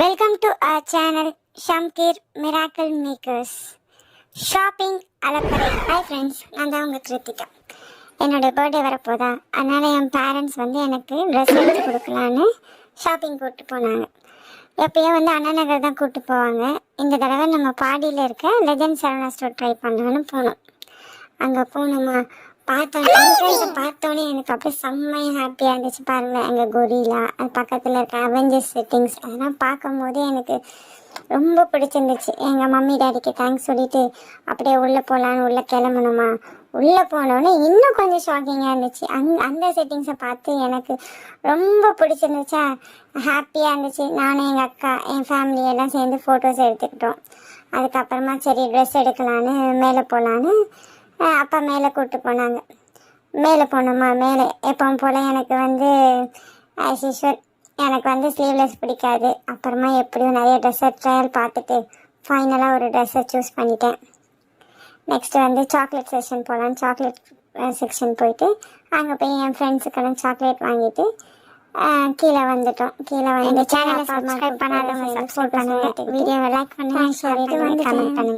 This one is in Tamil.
Welcome to our channel Shamkeer miracle makers shopping அலப்பறை hi friends நான் தான் உங்கள் கிருத்திகா. என்னோட பர்த்டே வரப்போதா? அதனால் என் பேரண்ட்ஸ் வந்து எனக்கு ட்ரெஸ் எடுத்து கொடுக்கலான்னு ஷாப்பிங் கூப்பிட்டு போனாங்க. எப்பயும் வந்து அண்ணா நகர் தான் கூப்பிட்டு போவாங்க. இந்த தடவை நம்ம பாடியில் இருக்க லெஜண்ட் சரவணா ஸ்டோர் ட்ரை பண்ணலான்னு போனோம். அங்கே போனோமா பார்த்தோம். என்ட்ரன்ஸை பார்த்தோன்னே எனக்கு அப்படியே செம்மையாக ஹாப்பியாக இருந்துச்சு பாருங்க. எங்கள் கொரிலா அது பக்கத்தில் இருக்க அவெஞ்சர்ஸ் செட்டிங்ஸ் அதெல்லாம் பார்க்கும்போது எனக்கு ரொம்ப பிடிச்சிருந்துச்சு. எங்கள் மம்மி டேடிக்கு தேங்க்ஸ் சொல்லிட்டு அப்படியே உள்ளே போகலான்னு உள்ளே கிளம்பணுமா? உள்ளே போனோடனே இன்னும் கொஞ்சம் ஷாக்கிங்காக இருந்துச்சு. அந் அந்த செட்டிங்ஸை பார்த்து எனக்கு ரொம்ப பிடிச்சிருந்துச்சா? ஹாப்பியாக இருந்துச்சு. நானும் எங்கள் அக்கா என் ஃபேமிலி எல்லாம் சேர்ந்து ஃபோட்டோஸ் எடுத்துக்கிட்டோம். அதுக்கப்புறமா சரி ட்ரெஸ் எடுக்கலான்னு மேலே போகலான்னு அப்பா மேலே கூப்பிட்டு போனாங்க. மேலே போனோமா? மேலே. எப்பவும் போல் எனக்கு வந்து ஆஸ் யூஷுவல் எனக்கு வந்து ஸ்லீவ்லெஸ் பிடிக்காது. அப்புறமா எப்படியும் நிறைய ட்ரெஸ்ஸை ட்ரையல் பார்த்துட்டு ஃபைனலாக ஒரு ட்ரெஸ்ஸை சூஸ் பண்ணிட்டேன். நெக்ஸ்ட் வந்து சாக்லேட் செக்ஷன் போகலான்னு சாக்லேட் செக்ஷன் போயிட்டு அங்கே போய் என் ஃப்ரெண்ட்ஸுக்கெல்லாம் சாக்லேட் வாங்கிட்டு கீழே வந்துட்டோம். கீழே வந்து சேனலை சப்ஸ்கிரைப் பண்ணாதவங்க சப்ஸ்கிரைப் பண்ணுங்க. வீடியோவை லைக் பண்ணுங்க ஷேர் பண்ணுங்க கமெண்ட் பண்ணுங்க.